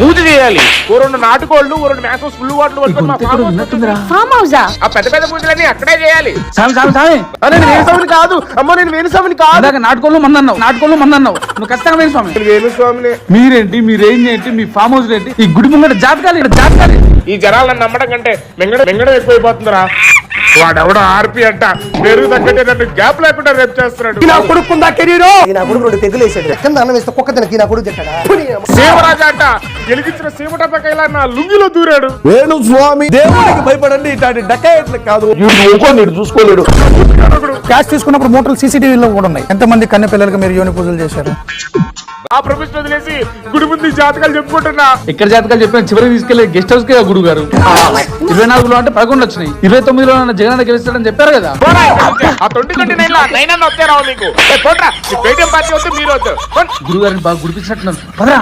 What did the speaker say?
పూజ చేయాలి. ఓ రెండు నాటుకోళ్ళు ఓ రెండు మేసం ఫుల్ వాటర్ పట్టుకొని మా farm house ఉన్నట్టుందిరా. ఫామ్ హౌసా? ఆ పెద్ద పెద్ద పూజలన్నీ అక్కడే చేయాలి. సామి సామి సామి. అరే నేను వేణుస్వామిని కాదు. అమ్మ నేను వేణుస్వామిని కాదు. ఇందాక నాటుకోళ్ళు మంది అన్నావు నాటుకోళ్ళు మంది అన్నావు నువ్వు ఖచ్చితంగా వేయి స్వామి నేను వేణుస్వామిని. మీరేంటి మీ రేంజ్ ఏంటి మీ ఫామ్ హౌస్ ఏంటి? ఈ గుడి ముంగట జాతకాలు ఇక్కడ జాతకాలు ఈ జనాలను నమ్మడం కంటే మింగడం మింగడం ఎక్కువైపోతుందిరా. వాడెవడో ఆర్పి అంట. పేరు తగ్గట్టే నన్ను గ్యాప్ లేకుండా రేపు చేస్తున్నాడు. నా కొడుకుందా కెరీరు? నా కొడుకు రెండు పెగ్గులు వేసాడు కింద అన్నం వేస్తే కుక్క తినకి నా కొడుకు తింటాడా? శివరాజా అంట గెలిగించిన శివటపకైలా నా లుంగిలో దూరాడు. వేణుస్వామి దేవుడికి భయపడండి ఇట్లాంటి డకాయట్లు కాదు. వీడు చూసుకోలేడు. క్యాష్ తీసుకున్నప్పుడు మోటార్లు సీసీటీవీలో కూడా ఉన్నాయి. ఎంతమంది కన్నె పిల్లలకి మీరు యోని పూజలు చేశారు? ఆ ప్రొఫెషన్ వదిలేసి గుడి ముందు జాతకాలు చెప్పుకుంటున్నా. ఎక్కడ జాతకాలు చెప్పిన చివరికి తీసుకెళ్ళి గెస్ట్ హౌస్ కే గురువు గారు. ఇరవై నాలుగులో అంటే పదకొండు వచ్చినాయి. ఇరవై తొమ్మిదిలో జగన్ గెలుస్తాడని చెప్పారు కదా. పోరా ఇక్కడి నుంచి. ఆ తొండి తొండి నైన్లా నైన్ వస్తే రావు మీకు. ఏ, పోట్రా ఈ పేటీఎం పార్టీ వస్తే మీరు వద్దు పోండి. గురువు గారిని బాగా గుడిపించినట్టున్నారు. పదరా